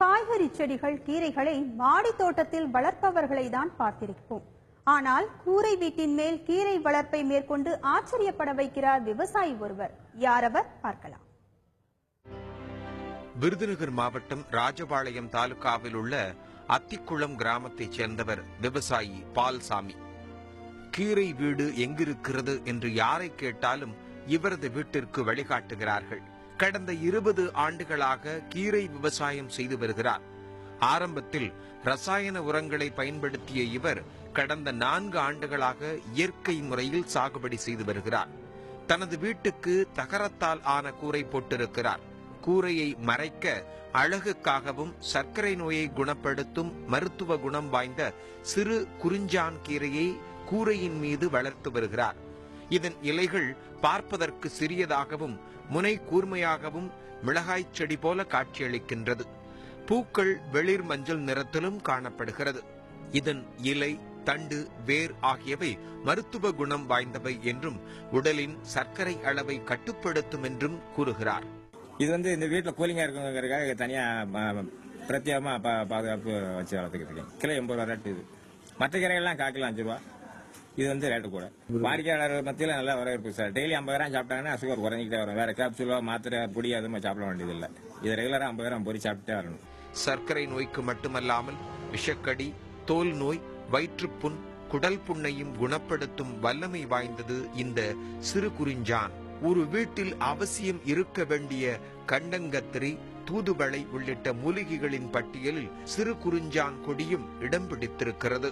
காய்கறி செடிகள் கீரைகளை மாடி தோட்டத்தில் வளர்ப்பவர்களை தான் பார்த்திருப்போம். ஆனால் கூரை வீட்டின் மேல் கீரை வளர்ப்பை மேற்கொண்டு ஆச்சரியப்பட வைக்கிறார் விவசாயி ஒருவர். யாரவர் பார்க்கலாம். விருதுநகர் மாவட்டம் ராஜபாளையம் தாலுகாவில் உள்ள அத்திக்குளம் கிராமத்தைச் சேர்ந்தவர் விவசாயி பால்சாமி. கீரை வீடு எங்கிருக்கிறது என்று யாரை கேட்டாலும் இவரது வீட்டிற்கு வழிகாட்டுகிறார்கள். கடந்த இருபது ஆண்டுகளாக கீரை விவசாயம் செய்து வருகிறார். ஆரம்பத்தில் ரசாயன உரங்களை பயன்படுத்திய இவர் கடந்த நான்கு ஆண்டுகளாக இயற்கை முறையில் சாகுபடி செய்து வருகிறார். தனது வீட்டுக்கு தகரத்தால் ஆன கூரை போட்டிருக்கிறார். கூரையை மறைக்க அழகுக்காகவும் சர்க்கரை நோயை குணப்படுத்தும் மருத்துவ குணம் வாய்ந்த சிறு குறிஞ்சான் கீரையை கூரையின் மீது வளர்த்து வருகிறார். இதன் இலைகள் பார்ப்பதற்கு சிறியதாகவும் முனை கூர்மையாகவும் மிளகாய் செடி போல காட்சியளிக்கின்றது. பூக்கள் வெளிர் மஞ்சள் நிறத்திலும் காணப்படுகிறது. இதன் இலை தண்டு வேர் ஆகியவை மருத்துவ குணம் வாய்ந்தவை என்றும் உடலின் சர்க்கரை அளவை கட்டுப்படுத்தும் என்றும் கூறுகிறார். இது வந்து இந்த வீட்டில் கூலிங்கா இருக்குங்கிறதுக்காக தனியா பிரத்யேகமா பாதுகாப்பு வச்சு வளர்த்துக்கிட்டு இருக்கேன். கிலோ எண்பது ரூபா ரேட்டு இது. மற்ற கீரைகள்லாம் காக்கலாம் அஞ்சு ரூபா. இது வந்து ரேட்டு கூட. வாடிக்கையாளர்கள் மத்தியில் நல்லா வரவேற்பு சார். டெய்லி ஐம்பது கிராம் சாப்பிட்டாங்கன்னா சுகர் குறைஞ்சிக்கிட்டே வரும். வேற கேப்சூலோ மாத்திரை பொடி அதுமா சாப்பிட வேண்டியதில்லை. இது ரெகுலராக ஐம்பது கிராம் பொறி சாப்பிட்டே வரணும். சர்க்கரை நோய்க்கு மட்டுமல்லாமல் விஷக்கடி தோல் நோய் வயிற்றுப்புண் குடல் புண்ணையும் குணப்படுத்தும் வல்லமை வாய்ந்தது இந்த சிறு குறிஞ்சான். ஒரு வீட்டில் அவசியம் இருக்க வேண்டிய கண்டங்கத்திரி தூதுவளை உள்ளிட்ட மூலிகைகளின் பட்டியலில் சிறு குறிஞ்சான் கொடியும் இடம் பிடித்திருக்கிறது.